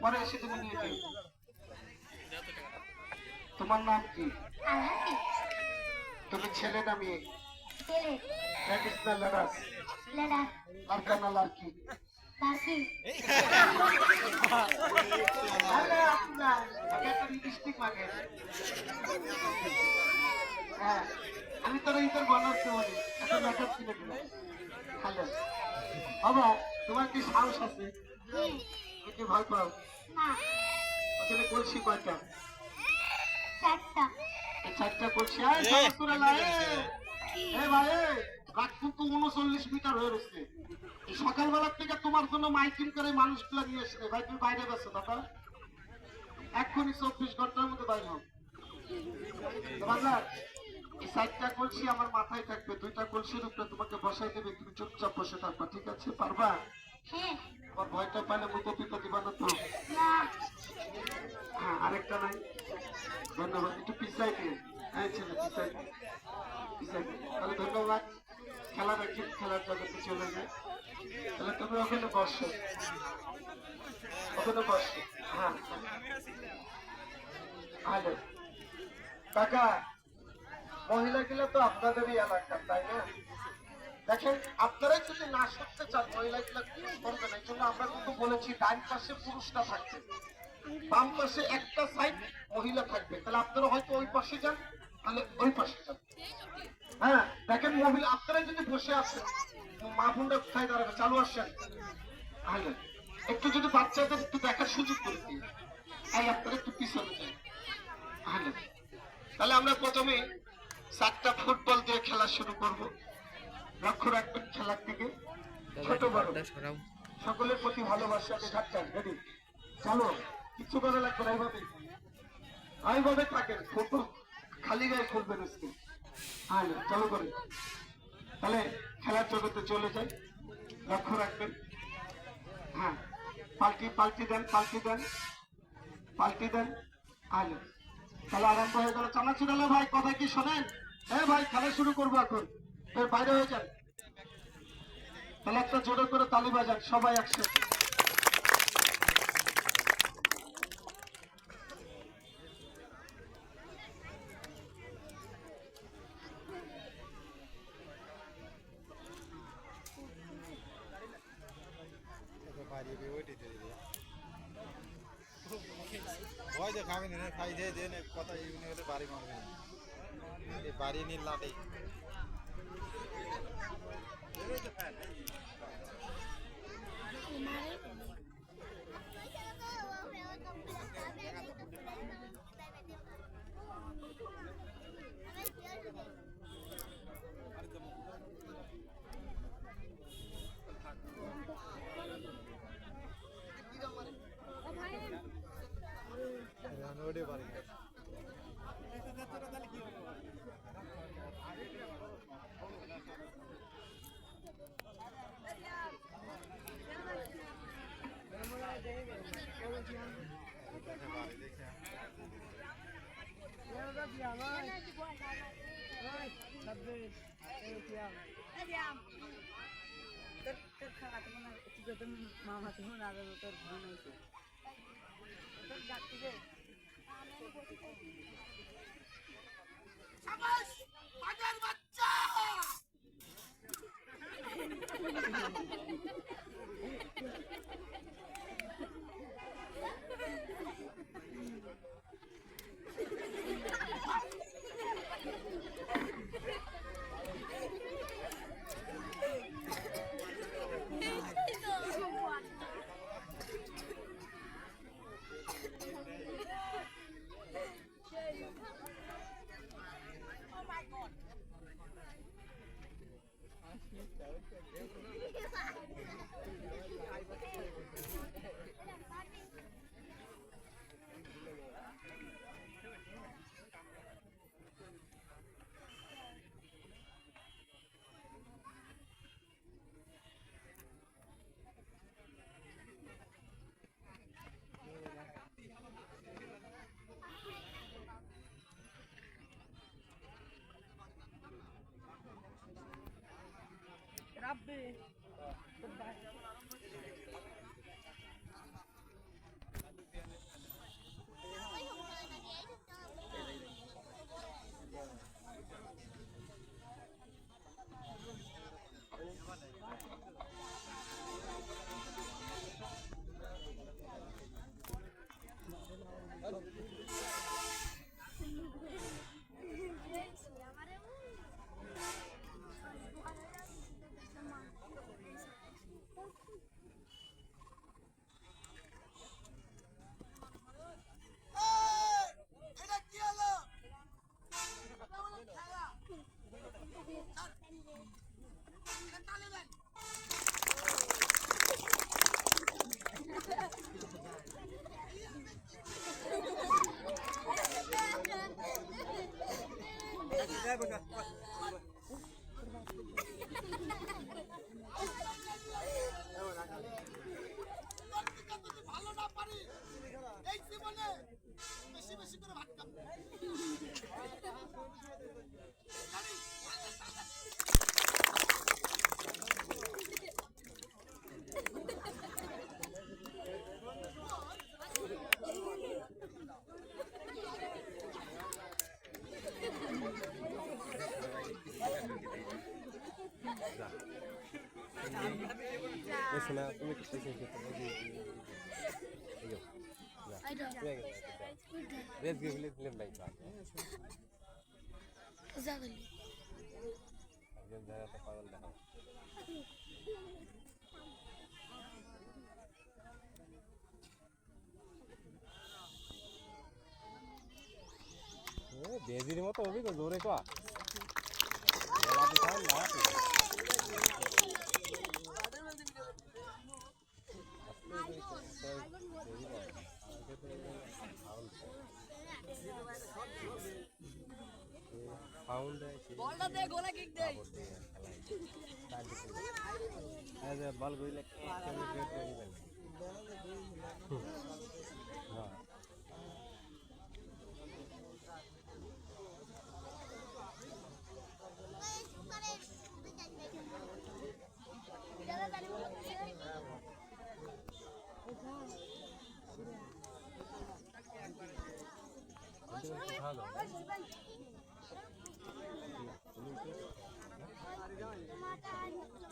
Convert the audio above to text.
পরে এসে তুমি নিয়ে তোমার নাম কি? তুমি ছেলে না মেয়ে মাগে হ্যাঁ আমি তোর ইতর বানাতে বলি। এত মেকআপ কিনে দিল হ্যালো। বাবা তোমার কি সাহস আছে? ভয় পাও। ওখানে বলছি কয়টা? এই চারটা করছি আয় সাহস করে এ। এ ভাই রাত কিন্তু উনচল্লিশ মিটার হয়ে রয়েছে। সকালবেলার থেকে তোমার জন্য মাইকিং করে মানুষগুলা নিয়ে এসে ভাই তুমি বাইরে গেছো দাদা এক্ষুনি চব্বিশ ঘণ্টার মধ্যে বাইরে হোক বাজার এই সাইডটা কলসি আমার মাথায় থাকবে। দুইটা কলসির উপরে তোমাকে বসাই দেবে। তুমি চুপচাপ বসে থাকবা ঠিক আছে? পারবা? আমার ভয়টা পাইলে মুখ পিতা দিবা না তো। হ্যাঁ আরেকটা নাই। ধন্যবাদ। একটু পিছাই দিয়ে। হ্যাঁ ছেলে পিছাই পিছাই তাহলে ধন্যবাদ। খেলা দেখি খেলার জগতে চলে যায়। তাহলে তুমি ওখানে বসো। ওখানে বসো। হ্যাঁ। হ্যালো। কাকা মহিলাগুলো তো আপনাদেরই এলাকার তাই না? দেখেন, আপনারাই যদি না শুনতে চান মহিলাগুলো কি করবেন, এই জন্য আমরা কিন্তু বলেছি, ডান পাশে পুরুষরা থাকবে। বাম পাশে একটা সাইড মহিলা থাকবে। তাহলে আপনারা হয়তো ওই পাশে যান, তাহলে ওই পাশে যান। হ্যাঁ দেখেন মহিলা আপনারা যদি বসে আছেন মা বোনরা কোথায় দাঁড়াবে? চালু আসছেন তাহলে, একটু যদি বাচ্চাদের একটু দেখার সুযোগ করে দিই এই আপনারা একটু পিছনে যান। তাহলে তাহলে আমরা প্রথমে সাতটা ফুটবল দিয়ে খেলা শুরু করব। লক্ষ্য রাখবেন খেলার দিকে ছোট বড়। সকলের প্রতি ভালোবাসা আপনি থাকছেন রেডি? চলো কিছু করা লাগবে না এইভাবে। এইভাবে থাকেন ফটো খালি গায়ে খুলবেন আজকে হ্যাঁ চলো করে। তাহলে খেলার জগতে চলে যাই। লক্ষ্য রাখবেন। হ্যাঁ পাল্টি পাল্টি দেন পাল্টি দেন। পাল্টি দেন। আলো তাহলে আরম্ভ হয়ে গেল। চানাচুরালো ভাই কথা কি শোনেন? হ্যাঁ ভাই খেলা শুরু করব এখন। এর বাইরে হয়ে যান। তাহলে একটা জোরে করে তালি বাজান, সবাই একসাথে। ভয় যে খাবেন এনে খাই দিয়ে দেন কথা ইউনি হলে বাড়ি মারবেন বাড়ি নিয়ে লাটে มาได้ তোর তোর খাওয়া তো মনে তুই যত মামা তুমি না তোর ঘন হয়েছে তোর ডাকতে দে нормально. А, снизь, давай, давай. রাব্বে। শেষ হয়ে গেছো রেস গেলে ফিল্ম নাই তো একজন জায়গাতে পাগল দেখা বেজির মতো হবি তো জোরে কয়া দে গোলা কিক দে। বল গইলে হ্যাঁ। ভালো। Tumataan.